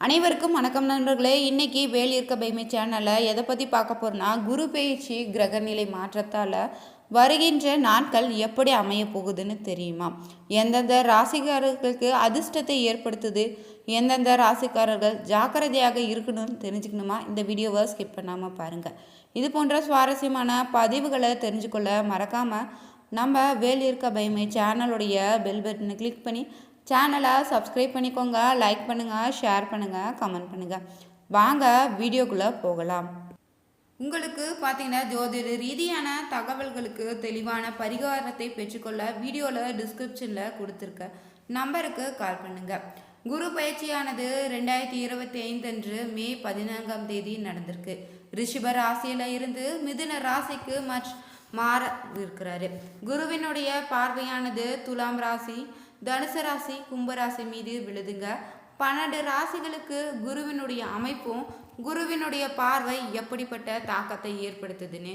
அனைவருக்கும் வணக்கம் நண்பர்களே. இன்னைக்கு வேலியிருக்க பைமை சேனலில் எதை பற்றி பார்க்க போகிறோன்னா குரு பயிற்சி கிரகநிலை மாற்றத்தால் வருகின்ற நாட்கள் எப்படி அமைய போகுதுன்னு தெரியுமா? எந்தெந்த ராசிக்காரர்களுக்கு அதிர்ஷ்டத்தை ஏற்படுத்துது? எந்தெந்த ராசிக்காரர்கள் ஜாக்கிரதையாக இருக்கணும்னு தெரிஞ்சுக்கணுமா? இந்த வீடியோவை ஸ்கிப் பண்ணாமல் பாருங்கள் இது போன்ற சுவாரஸ்யமான பதிவுகளை தெரிஞ்சுக்கொள்ள மறக்காமல் நம்ம வேலியிருக்க பைமை சேனலுடைய பெல் பட்டனை கிளிக் பண்ணி சேனலை சப்ஸ்கிரைப் பண்ணிக்கோங்க லைக் பண்ணுங்கள் ஷேர் பண்ணுங்கள் கமெண்ட் பண்ணுங்கள் வாங்க வீடியோக்குள்ளே போகலாம். உங்களுக்கு பார்த்தீங்கன்னா ஜோதிட ரீதியான தகவல்களுக்கு தெளிவான பரிகாரத்தை பெற்றுக்கொள்ள வீடியோவில் டிஸ்கிரிப்ஷனில் கொடுத்துருக்க நம்பருக்கு கால் பண்ணுங்கள் குரு பயிற்சியானது ரெண்டாயிரத்தி இருபத்தி ஐந்து அன்று மே பதினான்காம் தேதி நடந்திருக்கு. ரிஷிப ராசியில் இருந்து மிதுன ராசிக்கு மற்ற மாற இருக்கிறாரு. குருவினுடைய பார்வையானது துலாம் ராசி தனுசு ராசி கும்பராசி மீது விழுதுங்க. பன்னெண்டு ராசிகளுக்கு குருவினுடைய அமைப்பும் குருவினுடைய பார்வை எப்படிப்பட்ட தாக்கத்தை ஏற்படுத்துதுன்னு.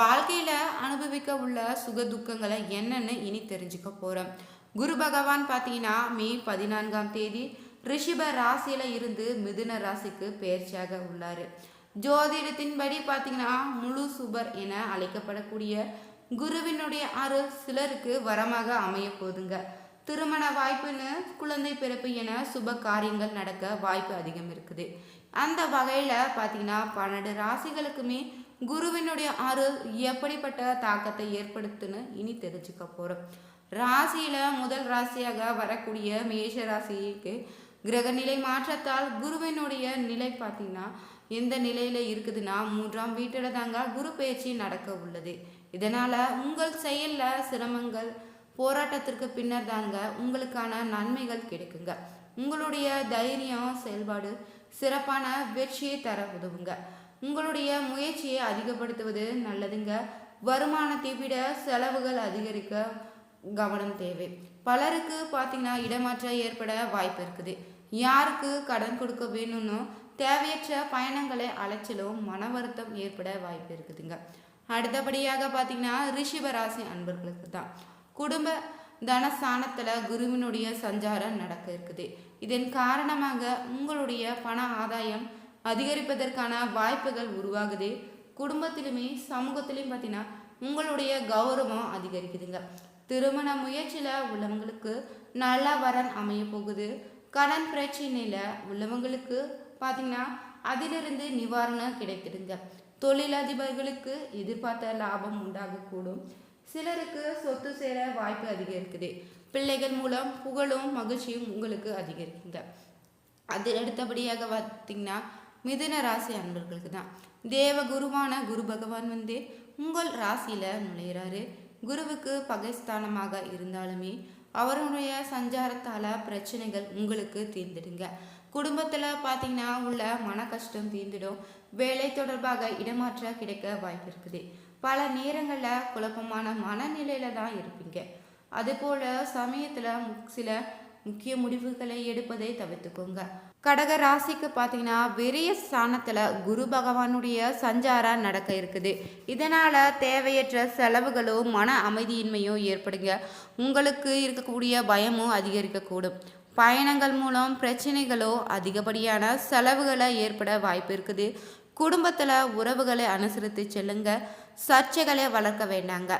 வாழ்க்கையில் அனுபவிக்க உள்ள சுக துக்கங்களை என்னன்னு இனி தெரிஞ்சுக்க போகிறோம் குரு பகவான் பார்த்தீங்கன்னா மே பதினான்காம் தேதி ரிஷிப ராசியில் இருந்து மிதுன ராசிக்கு பயிற்சியாக உள்ளார். ஜோதிடத்தின்படி பார்த்தீங்கன்னா முழு சுபர் என அழைக்கப்படக்கூடிய குருவினுடைய அருள் சிலருக்கு வரமாக அமைய போதுங்க. திருமண வாய்ப்புன்னு குழந்தை பிறப்பு என சுப காரியங்கள் நடக்க வாய்ப்பு அதிகம் இருக்குது. அந்த வகையில் பார்த்தீங்கன்னா பன்னெண்டு ராசிகளுக்குமே குருவினுடைய அருள் எப்படிப்பட்ட தாக்கத்தை ஏற்படுத்துன்னு இனி தெரிஞ்சுக்க போகிறோம் ராசியில் முதல் ராசியாக வரக்கூடிய மேஷ ராசிக்கு கிரகநிலை மாற்றத்தால் குருவினுடைய நிலை பார்த்தீங்கன்னா எந்த நிலையில் இருக்குதுன்னா மூன்றாம் வீட்டில் தாங்க குரு பயிற்சி நடக்க உள்ளது. இதனால் உங்கள் செயலில் சிரமங்கள் போராட்டத்திற்கு பின்னர் தாங்க உங்களுக்கான நன்மைகள் கிடைக்குங்க. உங்களுடைய தைரியம் செயல்பாடு சிறப்பான வெற்றியை தர உதவுங்க. உங்களுடைய முயற்சியை அதிகப்படுத்துவது நல்லதுங்க. வருமானத்தை விட செலவுகள் அதிகரிக்க கவனம் தேவை. பலருக்கு பார்த்தீங்கன்னா இடமாற்றம் ஏற்பட வாய்ப்பு இருக்குது. யாருக்கு கடன் கொடுக்க வேணும்னு தேவையற்ற பயணங்களை அலைச்சலும் மன வருத்தம் ஏற்பட வாய்ப்பு இருக்குதுங்க. அடுத்தபடியாக பார்த்தீங்கன்னா ரிஷிபராசி அன்பர்களுக்கு தான். குடும்ப தனஸ்தானத்தில் குருவினுடைய சஞ்சாரம் நடக்க இருக்குது. இதன் காரணமாக உங்களுடைய பண ஆதாயம் அதிகரிப்பதற்கான வாய்ப்புகள் உருவாகுது. குடும்பத்திலுமே சமூகத்திலையும் பார்த்தீங்கன்னா உங்களுடைய கௌரவம் அதிகரிக்குதுங்க. திருமண முயற்சியில் உள்ளவங்களுக்கு நல்ல வரன் அமைய போகுது. கடன் பிரச்சனையில் உள்ளவங்களுக்கு பார்த்தீங்கன்னா அதிலிருந்து நிவாரணம் கிடைக்குதுங்க. தொழிலதிபர்களுக்கு எதிர்பார்த்த லாபம் உண்டாகக்கூடும். சிலருக்கு சொத்து சேர வாய்ப்பு அதிகரிக்குது. பிள்ளைகள் மூலம் புகழும் மகிழ்ச்சியும் உங்களுக்கு அதிகரிக்குங்க அது அடுத்தபடியாக பார்த்தீங்கன்னா மிதுன ராசி அன்பர்களுக்கு தான் தேவ குருவான குரு பகவான் வந்து உங்கள் ராசியில் நுழையிறாரு. குருவுக்கு பகைஸ்தானமாக இருந்தாலுமே அவருடைய சஞ்சாரத்தால் பிரச்சனைகள் உங்களுக்கு தீர்ந்துடுங்க. குடும்பத்தில் பார்த்தீங்கன்னா உள்ள மன கஷ்டம் தீர்ந்துடும். வேலை தொடர்பாக இடமாற்ற கிடைக்க வாய்ப்பு இருக்குது. பல நேரங்களில் குழப்பமான மனநிலையில தான் இருப்பீங்க. அதுபோல் சமயத்தில் சில முக்கிய முடிவுகளை எடுப்பதை தவிர்த்துக்கோங்க. கடக ராசிக்கு பார்த்தீங்கன்னா வெறிய ஸ்தானத்தில் குரு பகவானுடைய சஞ்சாரம் நடக்க இருக்குது. இதனால் தேவையற்ற செலவுகளும் மன அமைதியின்மையோ ஏற்படுங்க. உங்களுக்கு இருக்கக்கூடிய பயமும் அதிகரிக்கக்கூடும். பயணங்கள் மூலம் பிரச்சனைகளோ அதிகப்படியான செலவுகளை ஏற்பட வாய்ப்பு இருக்குது. குடும்பத்தில் உறவுகளை அனுசரித்து செல்லுங்கள் சர்ச்சைகளை வளர்க்க வேண்டாங்க.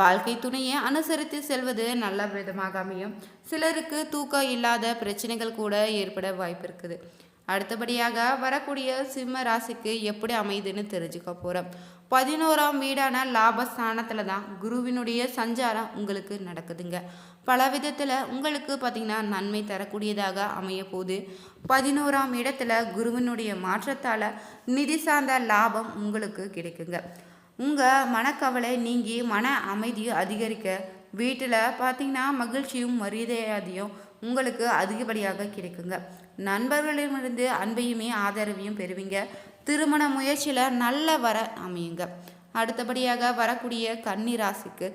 வாழ்க்கை துணையை அனுசரித்து செல்வது நல்ல விதமாக அமையும். சிலருக்கு தூக்கம் இல்லாத பிரச்சனைகள் கூட ஏற்பட வாய்ப்பு இருக்குது. அடுத்தபடியாக வரக்கூடிய சிம்ம ராசிக்கு எப்படி அமையுதுன்னு தெரிஞ்சுக்க போகிறோம் பதினோராம் வீடான லாபஸ்தானத்தில் தான் குருவினுடைய சஞ்சாரம் உங்களுக்கு நடக்குதுங்க. பல விதத்தில் உங்களுக்கு பார்த்திங்கன்னா நன்மை தரக்கூடியதாக அமைய போகுது. பதினோராம் இடத்துல குருவினுடைய மாற்றத்தால் நிதி சார்ந்த லாபம் உங்களுக்கு கிடைக்குங்க. உங்கள் மனக்கவலை நீங்கி மன அமைதியும் அதிகரிக்க வீட்டில் பார்த்தீங்கன்னா மகிழ்ச்சியும் மரியாதையும் உங்களுக்கு அதிகப்படியாக கிடைக்குங்க. நண்பர்களிடமிருந்து அன்பையுமே ஆதரவையும் பெறுவீங்க. திருமண முயற்சியில் நல்ல வர அமையுங்க. அடுத்தபடியாக வரக்கூடிய கன்னி ராசிக்கு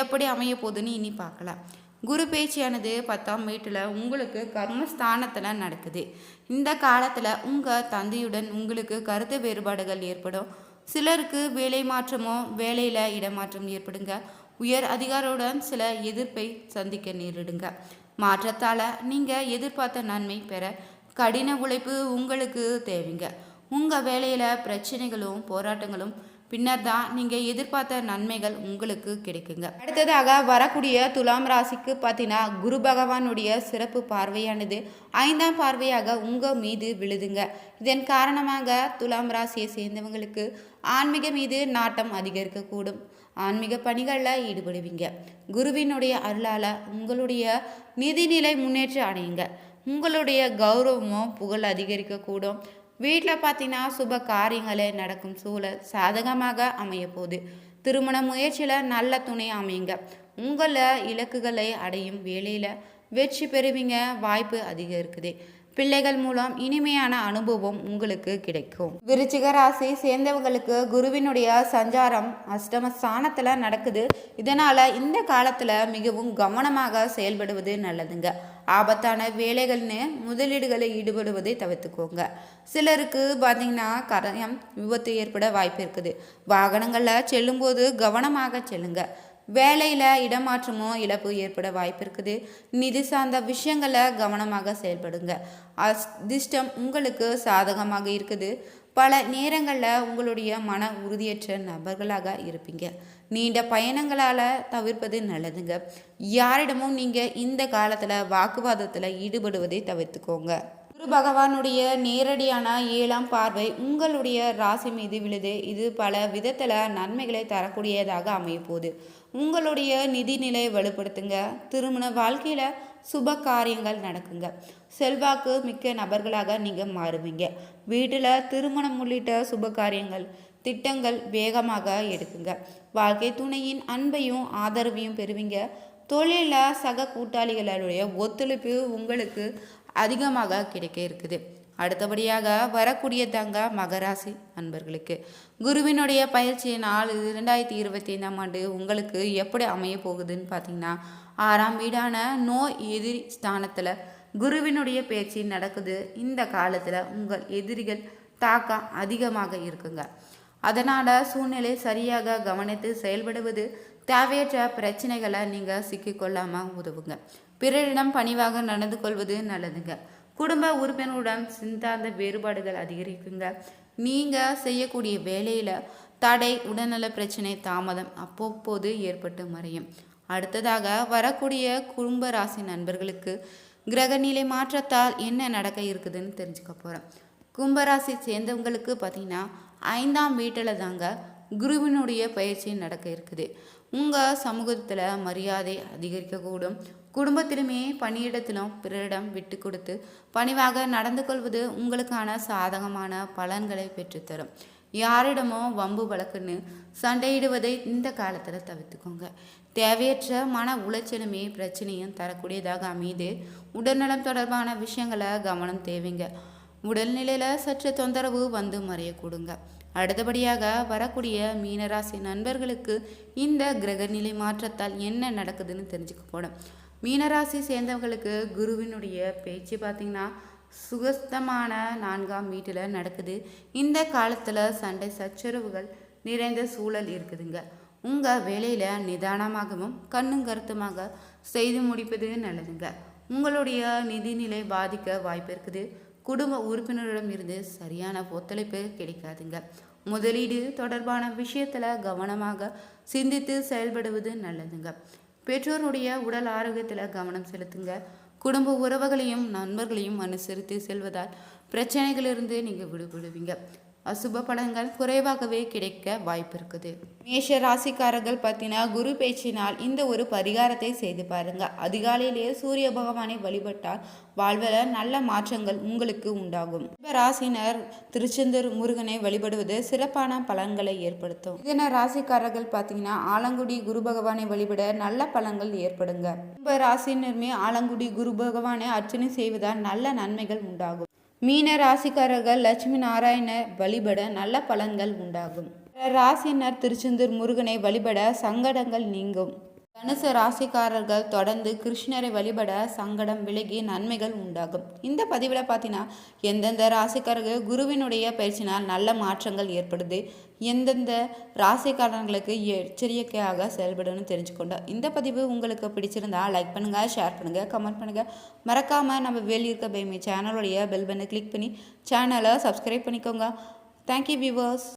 எப்படி அமைய போகுதுன்னு இனி பார்க்கலாம். குரு பேச்சியானது பத்தாம் வீட்டில் உங்களுக்கு கர்மஸ்தானத்தில் நடக்குது. இந்த காலத்தில் உங்கள் தந்தையுடன் உங்களுக்கு கருத்து வேறுபாடுகள் ஏற்படும். சிலருக்கு வேலை மாற்றமோ வேலையில் இடமாற்றம் ஏற்படுங்க. உயர் அதிகாரியுடன் சில எதிர்ப்பை சந்திக்க நேரிடுங்க. மாற்றத்தால் நீங்கள் எதிர்பார்த்த நன்மை பெற கடின உழைப்பு உங்களுக்கு தேவைங்க. உங்கள் வேலையில் பிரச்சனைகளும் போராட்டங்களும் பின்னர் தான் நீங்கள் எதிர்பார்த்த நன்மைகள் உங்களுக்கு கிடைக்குங்க. அடுத்ததாக வரக்கூடிய துலாம் ராசிக்கு பார்த்தீங்கன்னா குரு பகவானுடைய சிறப்பு பார்வையானது ஐந்தாம் பார்வையாக உங்கள் மீது விழுதுங்க. இதன் காரணமாக துலாம் ராசியை சேர்ந்தவங்களுக்கு ஆன்மீக மீது நாட்டம் அதிகரிக்கக்கூடும். ஆன்மீக பணிகளில் ஈடுபடுவீங்க. குருவினுடைய அருளால் உங்களுடைய நிதிநிலை முன்னேற்றம் அடையுங்க. உங்களுடைய கௌரவமும் புகழ் அதிகரிக்கக்கூடும். வீட்டில் பார்த்தீங்கன்னா சுப காரியங்களே நடக்கும் சூழல் சாதகமாக அமைய போகுது திருமண முயற்சியில் நல்ல துணை அமையுங்க. உங்களை இலக்குகளை அடையும் வேலையில் வெற்றி பெறுவீங்க வாய்ப்பு அதிகம் இருக்குது பிள்ளைகள் மூலம் இனிமையான அனுபவம் உங்களுக்கு கிடைக்கும். விருச்சிக ராசி சேர்ந்தவங்களுக்கு குருவினுடைய சஞ்சாரம் அஷ்டம ஸ்தானத்தில் நடக்குது. இதனால் இந்த காலத்தில் மிகவும் கவனமாக செயல்படுவது நல்லதுங்க. ஆபத்தான வேலைகள்னு முதலீடுகளை ஈடுபடுவதை தவிர்த்துக்கோங்க. சிலருக்கு பார்த்தீங்கன்னா கரையம் விபத்து ஏற்பட வாய்ப்பு இருக்குது. வாகனங்களில் செல்லும்போது கவனமாக செல்லுங்க. வேலையில் இடமாற்றமோ இழப்பு ஏற்பட வாய்ப்பு இருக்குது. நிதி சார்ந்த விஷயங்களை கவனமாக செயல்படுங்க. அதிர்ஷ்டம் உங்களுக்கு சாதகமாக இருக்குது. பல நேரங்களில் உங்களுடைய மன உறுதியற்ற நபர்களாக இருப்பீங்க. நீண்ட பயணங்களால் தவிர்ப்பது நல்லதுங்க. யாரிடமும் நீங்கள் இந்த காலத்தில் வாக்குவாதத்தில் ஈடுபடுவதை தவிர்த்துக்கோங்க. குரு பகவானுடைய நேரடியான ஏழாம் பார்வை உங்களுடைய ராசி மீது விழுது. இது பல விதத்தில் நன்மைகளை தரக்கூடியதாக அமையப்போகுது. உங்களுடைய நிதிநிலை வலுப்படுத்துங்க. திருமண வாழ்க்கையில் சுப காரியங்கள் நடக்குங்க. செல்வாக்கு மிக்க நபர்களாக நீங்கள் மாறுவீங்க. வீட்டில் திருமணம் உள்ளிட்ட சுப காரியங்கள் திட்டங்கள் வேகமாக எடுக்குங்க. வாழ்க்கை துணையின் அன்பையும் ஆதரவையும் பெறுவீங்க. தொழிலில் சக கூட்டாளிகளுடைய ஒத்துழைப்பு உங்களுக்கு அதிகமாக கிடைக்க இருக்குது. அடுத்தபடியாக வரக்கூடிய தங்க மகராசி அன்பர்களுக்கு குருவினுடைய பயிற்சி நாலு இரண்டாயிரத்தி இருபத்தி ஐந்தாம் ஆண்டு உங்களுக்கு எப்படி அமைய போகுதுன்னு பார்த்தீங்கன்னா ஆறாம் வீடான நோய் எதிரி ஸ்தானத்தில் குருவினுடைய பயிற்சி நடக்குது. இந்த காலத்தில் உங்கள் எதிரிகள் தாக்கம் அதிகமாக இருக்குங்க. அதனால் சூழ்நிலை சரியாக கவனித்து செயல்படுவது தேவையற்ற பிரச்சனைகளை நீங்கள் சிக்கிக்கொள்ளாமல் உதவுங்க. பிறரிடம் பணிவாக நடந்து கொள்வது நல்லதுங்க. குடும்ப உறுப்பினருடன் சிந்தாந்த வேறுபாடுகள் அதிகரிக்குங்க. நீங்கள் செய்யக்கூடிய வேலையில் தடை உடல்நல பிரச்சனை தாமதம் அப்பப்போது ஏற்பட்டு மறையும். அடுத்ததாக வரக்கூடிய குடும்ப ராசி நண்பர்களுக்கு கிரகநிலை மாற்றத்தால் என்ன நடக்க இருக்குதுன்னு தெரிஞ்சுக்க போகிறோம் கும்பராசி சேர்ந்தவங்களுக்கு பார்த்தீங்கன்னா ஐந்தாம் வீட்டில் தாங்க குருவினுடைய பயிற்சி நடக்க இருக்குது. உங்கள் சமூகத்தில் மரியாதை அதிகரிக்கக்கூடும். குடும்பத்திலுமே பணியிடத்திலும் பிறரிடம் விட்டு கொடுத்து பணிவாக நடந்து கொள்வது உங்களுக்கான சாதகமான பலன்களை பெற்றுத்தரும். யாரிடமோ வம்பு வழக்குன்னு சண்டையிடுவதை இந்த காலத்தில் தவிர்த்துக்கோங்க. தேவையற்ற மன உளைச்சலுமே பிரச்சனையும் தரக்கூடியதாக அமையுது உடல்நலம் தொடர்பான விஷயங்களை கவனம் தேவைங்க. உடல்நிலையில் சற்று தொந்தரவு வந்து மறையக்கூடுங்க. அடுத்தபடியாக வரக்கூடிய மீனராசி நண்பர்களுக்கு இந்த கிரகநிலை மாற்றத்தால் என்ன நடக்குதுன்னு தெரிஞ்சுக்க போனோம் மீனராசி சேர்ந்தவங்களுக்கு குருவினுடைய பேச்சு பார்த்திங்கன்னா சுகஸ்தமான நான்காம் வீட்டில் நடக்குது. இந்த காலத்தில் சண்டை சச்சரவுகள் நிறைந்த சூழல் இருக்குதுங்க. உங்கள் வேலையில் நிதானமாகவும் கண்ணும் கருத்துமாக செய்து முடிப்பது நல்லதுங்க. உங்களுடைய நிதிநிலை பாதிக்க வாய்ப்பு இருக்குது. குடும்ப உறுப்பினரிடம் இருந்து சரியான ஒத்துழைப்பு கிடைக்காதுங்க. முதலீடு தொடர்பான விஷயத்தில் கவனமாக சிந்தித்து செயல்படுவது நல்லதுங்க. பெற்றோருடைய உடல் ஆரோக்கியத்தில் கவனம் செலுத்துங்க. குடும்ப உறவுகளையும் நண்பர்களையும் அனுசரித்து செல்வதால் பிரச்சனைகளிலிருந்து நீங்கள் விடுபடுவீங்க. அசுப பலன்கள் குறைவாகவே கிடைக்க வாய்ப்பு இருக்குது மேஷ ராசிக்காரர்கள் பார்த்தீங்கன்னா குரு பேச்சினால் இந்த ஒரு பரிகாரத்தை செய்து பாருங்க. அதிகாலையிலேயே சூரிய பகவானை வழிபட்டால் வாழ்வில் நல்ல மாற்றங்கள் உங்களுக்கு உண்டாகும். ராசினர் திருச்செந்தூர் முருகனை வழிபடுவது சிறப்பான பலன்களை ஏற்படுத்தும். இதன ராசிக்காரர்கள் பார்த்தீங்கன்னா ஆலங்குடி குரு பகவானை வழிபட நல்ல பலன்கள் ஏற்படுங்க. கும்ப ராசினருமே ஆலங்குடி குரு பகவானை அர்ச்சனை செய்வதால் நல்ல நன்மைகள் உண்டாகும். மீன ராசிக்காரர்கள் லட்சுமி நாராயண வழிபட நல்ல பலன்கள் உண்டாகும். ராசினர் திருச்செந்தூர் முருகனை வழிபட சங்கடங்கள் நீங்கும். தனுசு ராசிக்காரர்கள் தொடர்ந்து கிருஷ்ணரை வழிபட சங்கடம் விலகி நன்மைகள் உண்டாகும். இந்த பதிவில் பார்த்தீங்கன்னா எந்தெந்த ராசிக்காரர்கள் குருவினுடைய பயிற்சினால் நல்ல மாற்றங்கள் ஏற்படுது எந்தெந்த ராசிக்காரர்களுக்கு எச்சரிக்கையாக செயல்படணும்னு தெரிஞ்சுக்கொண்டோம் இந்த பதிவு உங்களுக்கு பிடிச்சிருந்தா லைக் பண்ணுங்கள் ஷேர் பண்ணுங்கள் கமெண்ட் பண்ணுங்கள் மறக்காமல் நம்ம வெளியிருக்க பைமி சேனலுடைய பெல் பண்ணை கிளிக் பண்ணி சேனலை சப்ஸ்கிரைப் பண்ணிக்கோங்க. Thank you viewers